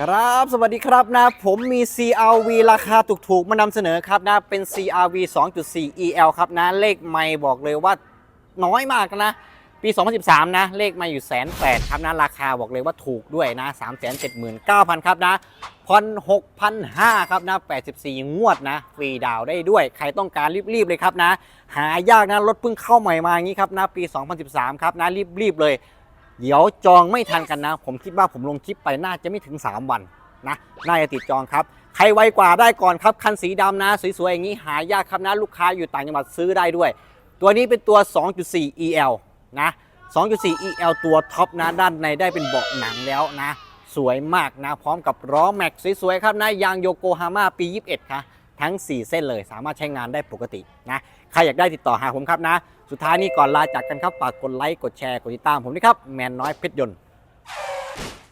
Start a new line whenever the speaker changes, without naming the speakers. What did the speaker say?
ครับ สวัสดีครับนะ ผมมี CRV ราคาถูกๆ มานำเสนอครับนะ เป็น CRV 2.4 EL ครับนะ เลขไม่บอกเลยว่าน้อยมากนะ ปี 2013 นะ เลขม่อยู่แสนแปดครับนะ ราคาบอกเลยว่าถูกด้วยนะ 379,000 ครับนะผ่อน6,500ครับนะ 84 งวดนะ ฟรีดาวได้ด้วย ใครต้องการรีบ ๆ เลยครับนะ หายากนะ รถเพิ่งเข้าใหม่มาอย่างนี้ครับนะ ปี 2013 ครับนะ รีบ ๆ เลย เดี๋ยวจองไม่ทันกันนะ ผมคิดว่าผมลงคลิปไปน่าจะไม่ถึง 3 วันนะน่าจะติดจองครับ ใครไวกว่าได้ก่อนครับ คันสีดำนะ สวยๆ อย่างนี้หายากครับนะ ลูกค้าอยู่ต่างจังหวัดซื้อได้ด้วย ตัวนี้เป็นตัว 2.4 EL นะ 2.4 EL ตัวท็อปนะ ด้านในได้เป็นเบาะหนังแล้วนะ สวยมากนะ พร้อมกับล้อแม็กสวยๆ ครับนะ ยางโยโกฮาม่าปี 21ค่ะ ทั้ง 4 เส้นเลย สามารถใช้งานได้ปกตินะใครอยากได้ติดต่อหาผมครับนะ สุดท้ายนี้ก่อนลาจากกันครับฝากกดไลค์กดแชร์กดติดตามผมด้วยครับแมนน้อยเพชรยนต์